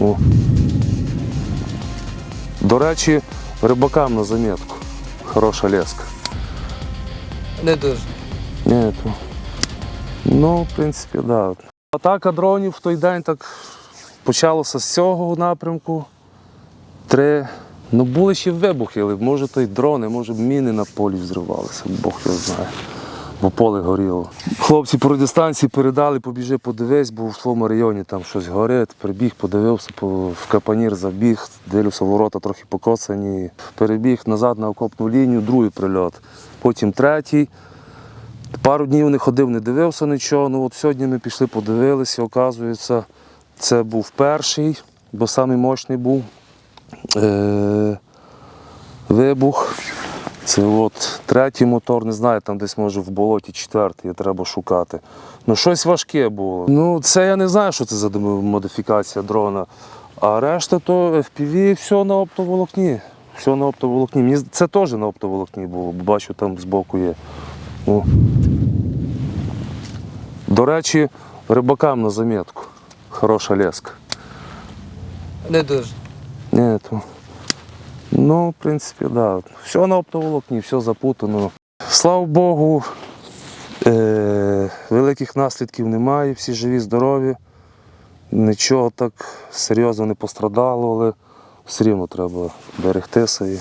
О. До речі, рибакам на замітку. Хороша леска. Не дуже. Ні, то... Ну, в принципі, так. Да. Атака дронів в той день так почалася з цього напрямку. Три. Ну були ще вибухи, але може то й дрони, може б міни на полі взривалися, Бог його знає. Бо поле горіло. Хлопці по радіостанції передали, побіжи, подивись, бо в твоєму районі там щось горить. Прибіг, подивився, в капанір забіг, дивлюся, ворота трохи покоцані. Перебіг назад на окопну лінію, другий прильот. Потім третій. Пару днів не ходив, не дивився нічого. Ну от сьогодні ми пішли, подивилися, оказується, це був перший, бо самий мощний був е- вибух. Це от третій мотор, не знаю, там десь може в болоті четвертий, треба шукати. Ну, щось важке було. Ну, це я не знаю, що це за модифікація дрона. А решта то FPV, все на оптоволокні. Все на оптоволокні. Мені це теж на оптоволокні було, бо бачу, там збоку є. Ну. До речі, рибакам на замітку. Хороша леска. Не дуже. Ні, то... Ну, в принципі. Да. Все на оптоволокні, все запутано. Слава Богу, е- великих наслідків немає, всі живі, здорові. Нічого так серйозно не пострадало, але все рівно треба берегти І...